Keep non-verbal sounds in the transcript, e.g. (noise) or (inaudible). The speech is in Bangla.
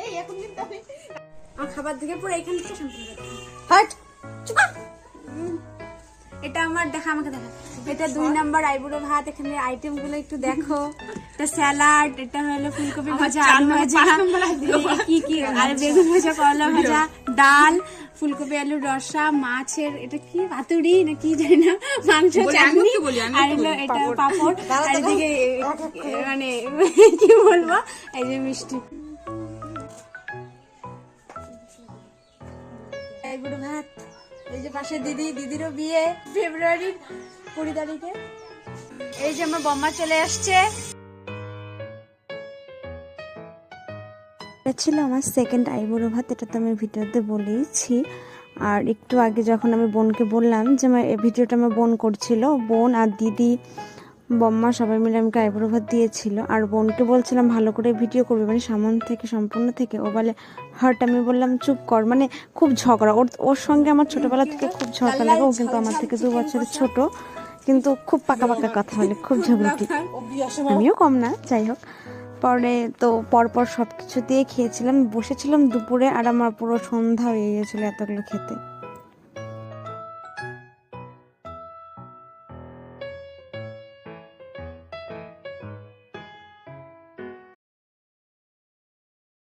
এই এখন কিন্তু আমি আমার খাবার দিকে পুরো এখান থেকে সম্পূর্ণ দেখো। হাট। এটা আমার দেখা আমাকে দেখা। এটা দুই নাম্বার আইবুড়ো ভাত এখানে আইটেমগুলো একটু দেখো। এটা স্যালাড এটা হলো ফুলকপি ভাজা আলু ভাজা। কি কি আর বেগুন ভাজা করলা ভাজা ডাল ফুলকপি আলু রসা মাছের এটা কি পাতুরি না কি জানি না মাংস চাটনি আর হলো এটা পাপড়। আর এদিকে মানে (laughs) কি বলব? এই যে মিষ্টি। আইবুড়ো ভাত। এই যে পাশে দিদি, দিদিরও বিয়ে, ফেব্রুয়ারির কুড়ি তারিখে। এই যে আমার বম্মা চলে আসছে। এটা ছিল আমার সেকেন্ড আইবুড়ো ভাত, এটা তো আমি ভিডিওতে বলেইছি। আর একটু আগে যখন আমি বোনকে বললাম যে আমার এই ভিডিওটা আমার বোন করছিল, বোন আর দিদি বম্মা সবাই মিলে আমাকে আইবুড়ো ভাত দিয়েছিল। আর বোনকে বলছিলাম, ভালো করে ভিডিও করবে। মানে সামন থেকে, সম্পূর্ণ থেকে। ও বলে হার্ট আমি বললাম, চুপ কর। মানে খুব ঝগড়া। ওর ওর সঙ্গে আমার ছোটবেলা থেকে খুব ঝগড়া লাগে। ও কিন্তু আমার থেকে দু বছরের ছোট। কিন্তু খুব পাকা পাকা কথা বলে, খুব ঝগড়াটি আমিও কম না, যাই হোক। পরে তো পরপর সব কিছু দিয়ে খেয়েছিলাম, বসেছিলাম দুপুরে। আর আমার পুরো সন্ধ্যা হয়ে গিয়েছিল এতগুলো খেতে।